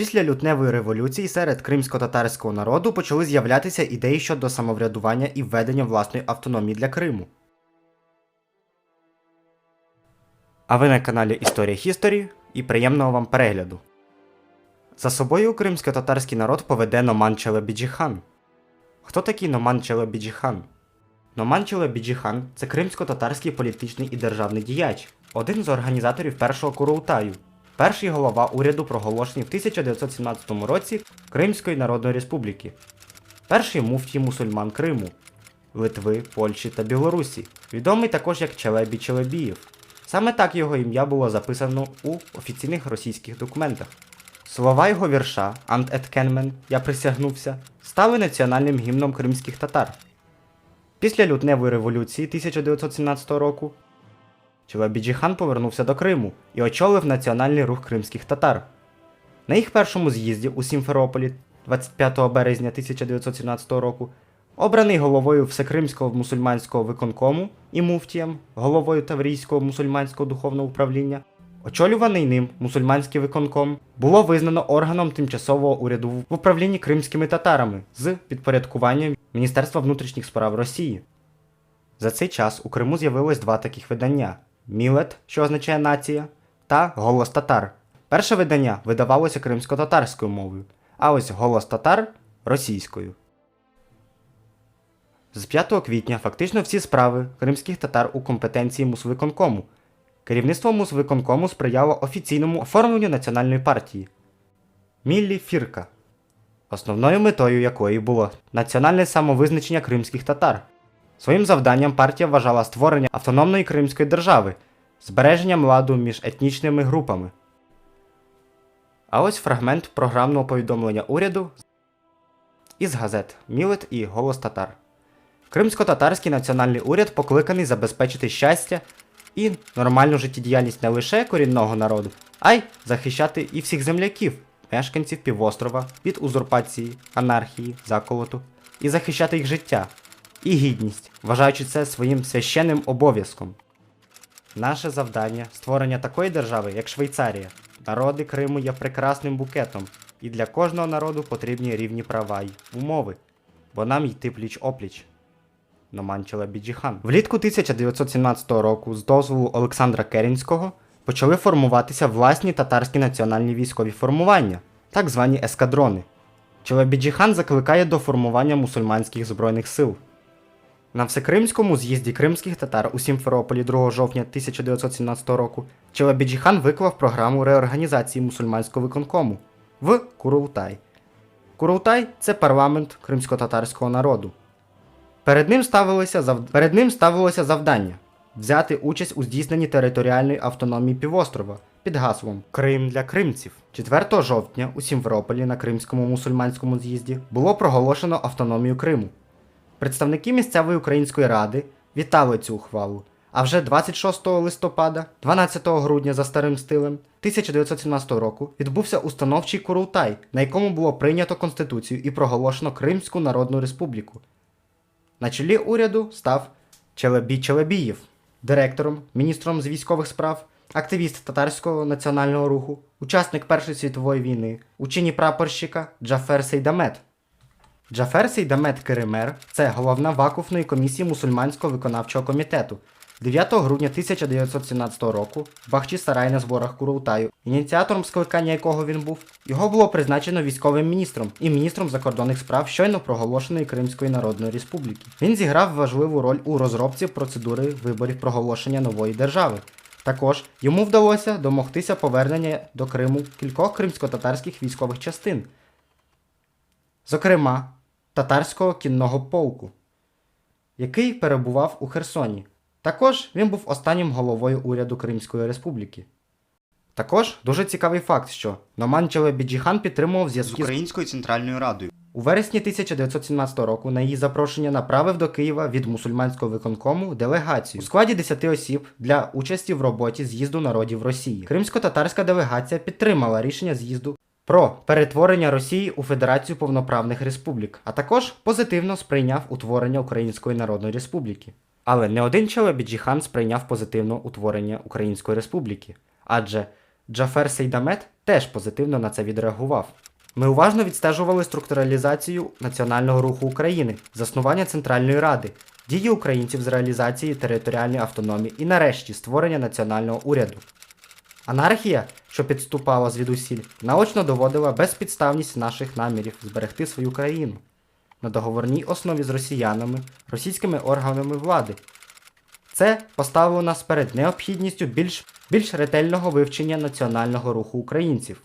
Після лютневої революції серед кримсько-татарського народу почали з'являтися ідеї щодо самоврядування і введення власної автономії для Криму. А ви на каналі Історія Хісторі і приємного вам перегляду. За собою кримсько-татарський народ поведе Номан Челебіджіхан. Хто такий Номан Челебіджіхан? Номан Челебіджіхан – це кримсько-татарський політичний і державний діяч, один з організаторів першого Курултаю, перший голова уряду, проголошений в 1917 році Кримської Народної Республіки, перший муфтій мусульман Криму, Литви, Польщі та Білорусі, відомий також як Челебі Челебієв. Саме так його ім'я було записано у офіційних російських документах. Слова його вірша Ант Еткенмен Я присягнувся стали національним гімном кримських татар. Після лютневої революції 1917 року Челебіджіхан повернувся до Криму і очолив національний рух кримських татар. На їх першому з'їзді у Сімферополі 25 березня 1917 року обраний головою Всекримського мусульманського виконкому і муфтієм, головою Таврійського мусульманського духовного управління, очолюваний ним мусульманський виконком, було визнано органом тимчасового уряду в управлінні кримськими татарами з підпорядкуванням Міністерства внутрішніх справ Росії. За цей час у Криму з'явилось два таких видання: Мілет, що означає нація, та Голос татар. Перше видання видавалося кримсько-татарською мовою, а ось Голос татар російською. З 5 квітня фактично всі справи кримських татар у компетенції Мусвиконкому. Керівництво Мусвиконкому сприяло офіційному оформленню національної партії Міллі Фірка, основною метою якої було національне самовизначення кримських татар. Своїм завданням партія вважала створення автономної кримської держави, збереженням ладу між етнічними групами. А ось фрагмент програмного повідомлення уряду із газет Мілет і Голос Татар. Кримсько-татарський національний уряд покликаний забезпечити щастя і нормальну життєдіяльність не лише корінного народу, а й захищати і всіх земляків, мешканців півострова від узурпації, анархії, заколоту, і захищати їх життя і гідність, вважаючи це своїм священним обов'язком. Наше завдання створення такої держави, як Швейцарія. Народи Криму є прекрасним букетом, і для кожного народу потрібні рівні права й умови, бо нам йти пліч опліч. Номанчела Біджіхан. Влітку 1917 року з дозволу Олександра Керінського почали формуватися власні татарські національні військові формування, так звані ескадрони. Челебіджіхан закликає до формування мусульманських збройних сил. На всекримському з'їзді кримських татар у Сімферополі 2 жовтня 1917 року Челебіджіхан виклав програму реорганізації мусульманського виконкому в Курултай. Курултай це парламент кримсько-татарського народу. Перед ним, ставилося зав... Перед ним ставилося завдання взяти участь у здійсненні територіальної автономії півострова під гаслом Крим для кримців. 4 жовтня у Сімферополі на Кримському мусульманському з'їзді було проголошено автономію Криму. Представники місцевої української ради вітали цю ухвалу. А вже 26 листопада, 12 грудня за старим стилем 1917 року відбувся установчий Курултай, на якому було прийнято Конституцію і проголошено Кримську Народну Республіку. На чолі уряду став Челебій Челебієв, директором, міністром з військових справ, активіст татарського національного руху, учасник Першої світової війни, учені прапорщика Джафер Сейдамет. Джафер Сейдамет Керемер це головна вакуфної комісії мусульманського виконавчого комітету. 9 грудня 1917 року в Бахчі Сарай на зборах Курултаю, ініціатором скликання якого він був, його було призначено військовим міністром і міністром закордонних справ щойно проголошеної Кримської Народної Республіки. Він зіграв важливу роль у розробці процедури виборів проголошення нової держави. Також йому вдалося домогтися повернення до Криму кількох кримсько-татарських військових частин, зокрема татарського кінного полку, який перебував у Херсоні. Також він був останнім головою уряду Кримської Республіки. Також дуже цікавий факт, що Номан Челебіджіхан підтримував зв'язки з Українською Центральною Радою. у вересні 1917 року на її запрошення направив до Києва від мусульманського виконкому делегацію у складі 10 осіб для участі в роботі з'їзду народів Росії. Кримсько-татарська делегація підтримала рішення з'їзду про перетворення Росії у Федерацію повноправних республік, а також позитивно сприйняв утворення Української Народної Республіки. Але не один Челебіджіхан сприйняв позитивно утворення Української Республіки, адже Джафер Сейдамет теж позитивно на це відреагував. Ми уважно відстежували структуралізацію національного руху України, заснування Центральної Ради, дії українців з реалізації територіальної автономії і нарешті створення національного уряду. Анархія, що підступала звідусіль, наочно доводила безпідставність наших намірів зберегти свою країну на договорній основі з росіянами, російськими органами влади. Це поставило нас перед необхідністю більш, більш ретельного вивчення національного руху українців.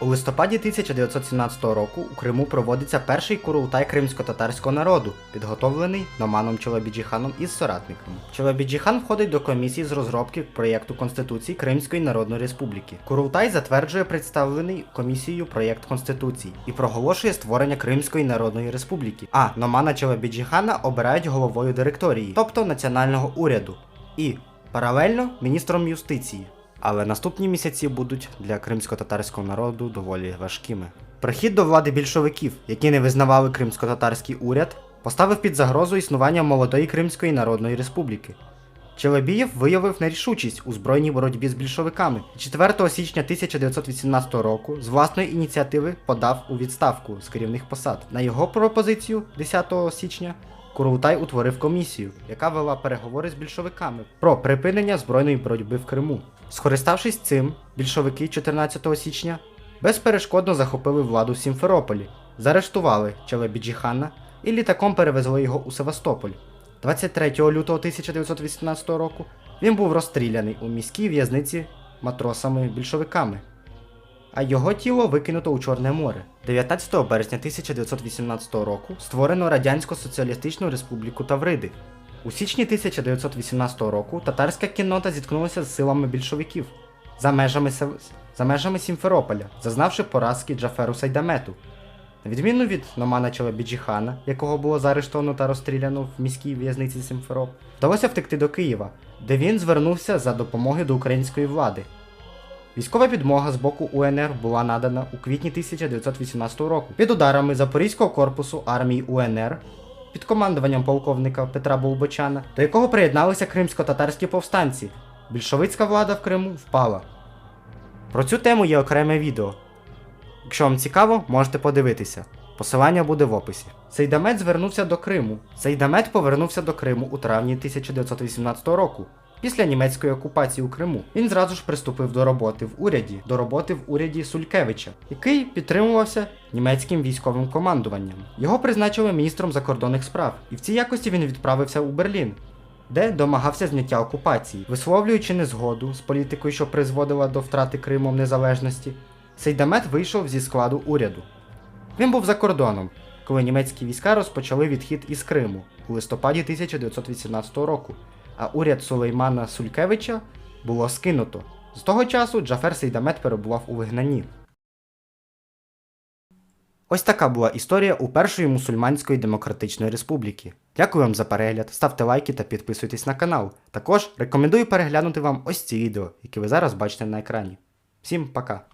У листопаді 1917 року у Криму проводиться перший курултай кримсько-татарського народу, підготовлений Номаном Чолобіджіханом із соратниками. Чолобіджіхан входить до комісії з розробки проєкту Конституції Кримської Народної Республіки. Курултай затверджує представлений комісією проєкт Конституції і проголошує створення Кримської Народної Республіки. А Номана Чолобіджіхана обирають головою директорії, тобто національного уряду, і паралельно міністром юстиції. Але наступні місяці будуть для кримсько-татарського народу доволі важкими. Прихід до влади більшовиків, які не визнавали кримсько-татарський уряд, поставив під загрозу існування молодої Кримської Народної Республіки. Челебієв виявив нерішучість у збройній боротьбі з більшовиками 4 січня 1918 року з власної ініціативи подав у відставку з керівних посад. На його пропозицію 10 січня Курултай утворив комісію, яка вела переговори з більшовиками про припинення збройної боротьби в Криму. Скориставшись цим, більшовики 14 січня безперешкодно захопили владу в Сімферополі, заарештували Челебіджіхана і літаком перевезли його у Севастополь. 23 лютого 1918 року він був розстріляний у міській в'язниці матросами-більшовиками, а його тіло викинуто у Чорне море. 19 березня 1918 року створено Радянсько-Соціалістичну Республіку Тавриди. У січні 1918 року татарська кіннота зіткнулася з силами більшовиків за межами, за межами Сімферополя, зазнавши поразки Джаферу Сайдамету. На відміну від Номана Челебіджіхана, якого було заарештовано та розстріляно в міській в'язниці Сімфероп, вдалося втекти до Києва, де він звернувся за допомогою до української влади. Військова підмога з боку УНР була надана у квітні 1918 року під ударами Запорізького корпусу армії УНР під командуванням полковника Петра Болбочана, до якого приєдналися кримсько-татарські повстанці. Більшовицька влада в Криму впала. Про цю тему є окреме відео. Якщо вам цікаво, можете подивитися. Посилання буде в описі. Сейдамет звернувся до Криму. Сейдамет повернувся до Криму у травні 1918 року. Після німецької окупації у Криму він зразу ж приступив до роботи в уряді, до роботи в уряді Сулькевича, який підтримувався німецьким військовим командуванням. Його призначили міністром закордонних справ, і в цій якості він відправився у Берлін, де домагався зняття окупації, висловлюючи незгоду з політикою, що призводила до втрати Кримом незалежності. Сейдамет вийшов зі складу уряду. Він був за кордоном, коли німецькі війська розпочали відхід із Криму у листопаді 1918 року, а уряд Сулеймана Сулькевича було скинуто. З того часу Джафер Сейдамет перебував у вигнанні. Ось така була історія у першої мусульманської демократичної республіки. Дякую вам за перегляд, ставте лайки та підписуйтесь на канал. Також рекомендую переглянути вам ось ці відео, які ви зараз бачите на екрані. Всім пока!